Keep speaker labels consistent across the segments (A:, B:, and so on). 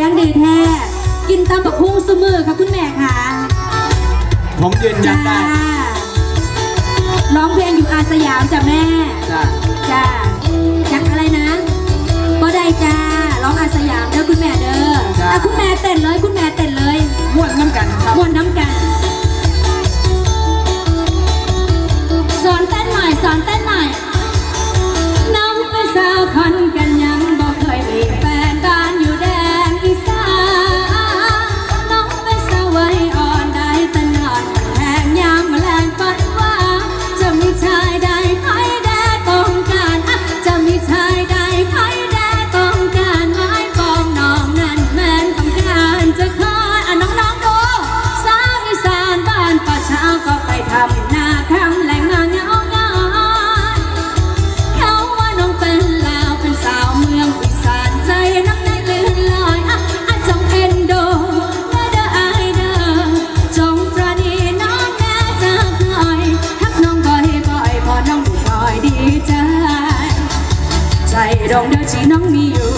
A: ลี้ยงดีแท้ กินตำบักคุ้งเสมอค่ะคุณแม่ค่ะ
B: ผมยืนยันได้
A: ร้องเพลงอยู่อาสยามจ้ะแม่
B: จ้า
A: จ้าจากอะไรนะก็ได้จ้าร้องอาสยามเด้อคุณแม่เด้อแต่คุณแม่เต้นเลย
B: คุ
A: ณแม่ สาก็ไปทำหน้าทำแหลงมาเงาเงาเขาว่าน้องเป็นลาวเป็นสาวเมืองอีสานใจนักได้ลื่นลอยอะอ่จงเป็นโดนะเด้อไอเด้อจงประดีน้องแน่จะคอยทักน้องบ่อยบ่อยพอน้องบ่อยดีใจ ใจดองเด้อที่น้องมีอยู่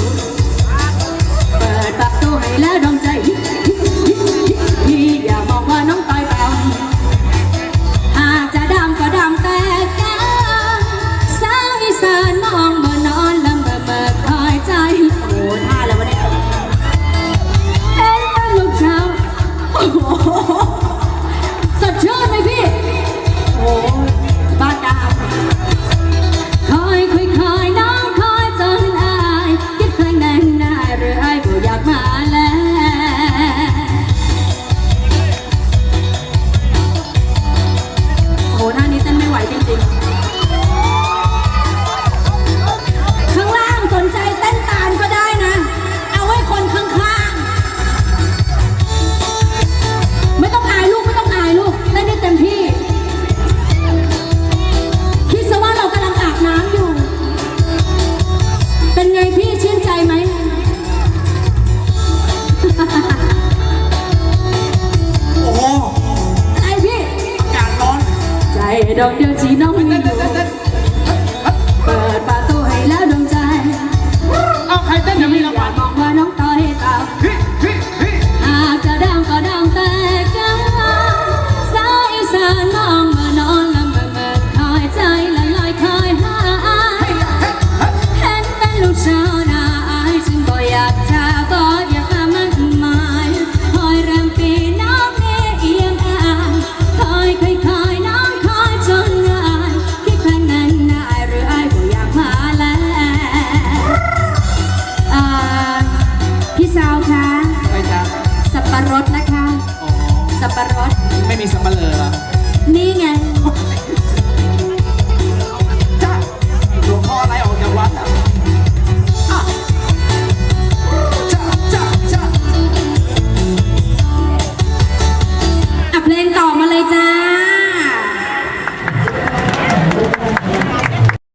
A: ngày đông điều chỉ nông ับปะ
B: รด ไม่มีสับปะเลอ